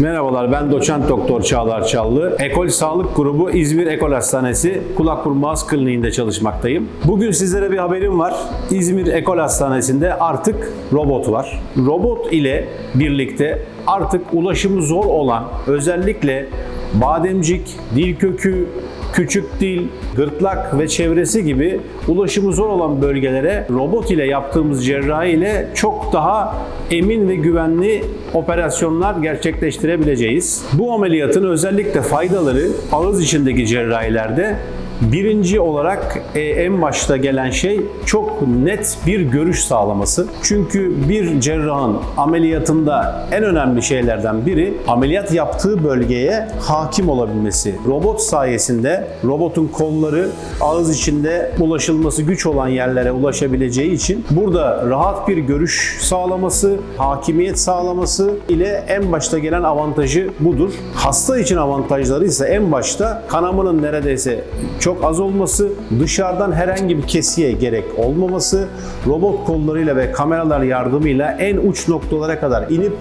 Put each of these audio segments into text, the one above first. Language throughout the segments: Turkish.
Merhabalar ben doçent doktor Çağlar Çallı. Ekol Sağlık Grubu İzmir Ekol Hastanesi Kulak Burun Boğaz Kliniğinde çalışmaktayım. Bugün sizlere bir haberim var. İzmir Ekol Hastanesi'nde artık robot var. Robot ile birlikte artık ulaşımı zor olan özellikle bademcik, dil kökü, küçük dil, gırtlak ve çevresi gibi ulaşımı zor olan bölgelere robot ile yaptığımız cerrahi ile çok daha emin ve güvenli operasyonlar gerçekleştirebileceğiz. Bu ameliyatın özellikle faydaları ağız içindeki cerrahilerde Birinci olarak e, en başta gelen şey çok net bir görüş sağlaması. Çünkü bir cerrahın ameliyatında en önemli şeylerden biri ameliyat yaptığı bölgeye hakim olabilmesi. Robot sayesinde robotun kolları ağız içinde ulaşılması güç olan yerlere ulaşabileceği için burada rahat bir görüş sağlaması, hakimiyet sağlaması ile en başta gelen avantajı budur. Hasta için avantajları ise en başta kanamanın neredeyse çok az olması, dışarıdan herhangi bir kesiye gerek olmaması, robot kollarıyla ve kameralar yardımıyla en uç noktalara kadar inip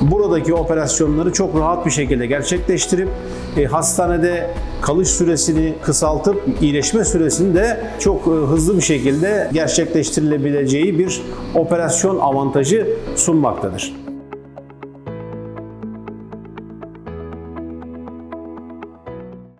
buradaki operasyonları çok rahat bir şekilde gerçekleştirip e, hastanede kalış süresini kısaltıp iyileşme süresini de çok e, hızlı bir şekilde gerçekleştirilebileceği bir operasyon avantajı sunmaktadır.